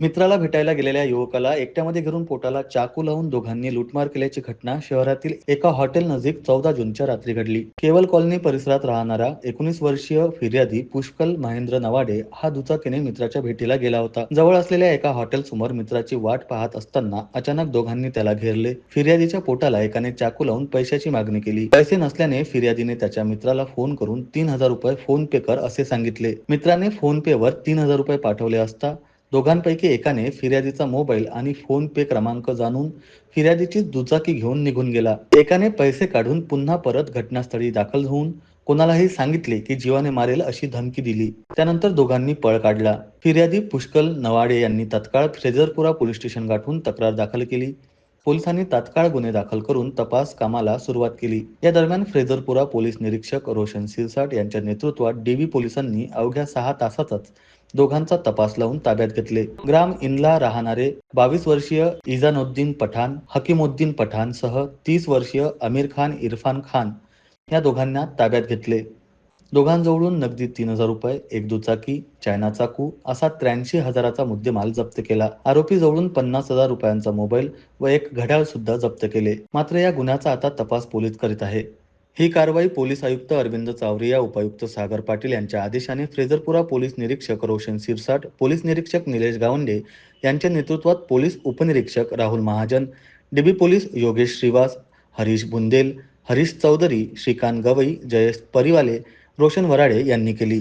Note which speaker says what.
Speaker 1: मित्राला भेटायला गेलेल्या युवकाला एकट्यामध्ये घेऊन पोटाला चाकू लावून दोघांनी लुटमार केल्याची घटना शहरातील एका हॉटेल नजीक चौदा जूनच्या रात्री घडली. केवल कॉलनी परिसरात राहणारा एकोणीस वर्षीय फिर्यादी पुष्कल महेंद्र नवाडे हा दुचाकीने मित्राच्या भेटीला गेला होता. जवळ असलेल्या एका हॉटेल समोर मित्राची वाट पाहत असताना अचानक दोघांनी त्याला घेरले. फिर्यादीच्या पोटाला एकाने चाकू लावून पैशाची मागणी केली. पैसे नसल्याने फिर्यादीने त्याच्या मित्राला फोन करून तीन हजार रुपये फोन पे कर असे सांगितले. मित्राने फोन पे वर तीन हजार रुपये पाठवले असता दोघांपैकी एकाने फिर्यादीचा मोबाईल आणि फोन पे क्रमांक जाणून फिर्यादीची दुचाकी घेऊन निघून गेला. एकाने पैसे काढून पुन्हा परत घटनास्थळी दाखल होऊन कोणालाही सांगितले की जीवाने मारेल अशी धमकी दिली. त्यानंतर दोघांनी पळ काढला. फिर्यादी पुष्कल नवाडे यांनी तत्काळ फ्रेझरपुरा पोलीस स्टेशन गाठून तक्रार दाखल केली. पोलिसांनी तात्काळ गुन्हे दाखल करून तपास कामाला सुरुवात केली. या दरम्यान फ्रेझरपुरा पोलीस निरीक्षक रोशन सिरसाट यांच्या नेतृत्वात डीबी पोलिसांनी अवघ्या सहा तासातच दोघांचा तपास लावून ताब्यात घेतले. ग्राम इनला राहणारे बावीस वर्षीय इजानुद्दीन पठाण हकीमुद्दीन पठाण सह तीस वर्षीय आमिर खान इरफान खान या दोघांना ताब्यात घेतले. दोघांजवळून नगदी तीन हजार रुपये एक दुचाकी चायना चाकू असा त्र्याऐंशी हजाराचा मुद्देमाल जप्त केला. आरोपी जवळून पन्नास हजार रुपयांचा मोबाईल व एक घड्याळ सुद्धा जप्त केले. मात्र या गुन्ह्याचा आता तपास पोलीस करीत आहे. ही कारवाई पोलीस आयुक्त अरविंद चावरिया उपायुक्त सागर पाटील यांच्या आदेशाने फ्रेझरपुरा पोलीस निरीक्षक रोशन सिरसाट पोलीस निरीक्षक निलेश गावंडे यांच्या नेतृत्वात पोलीस उपनिरीक्षक राहुल महाजन डीबी पोलीस योगेश श्रीवास हरीश बुंदेल हरीश चौधरी श्रीकांत गवई जयेश परिवाले रोशन वराडे यांनी केली.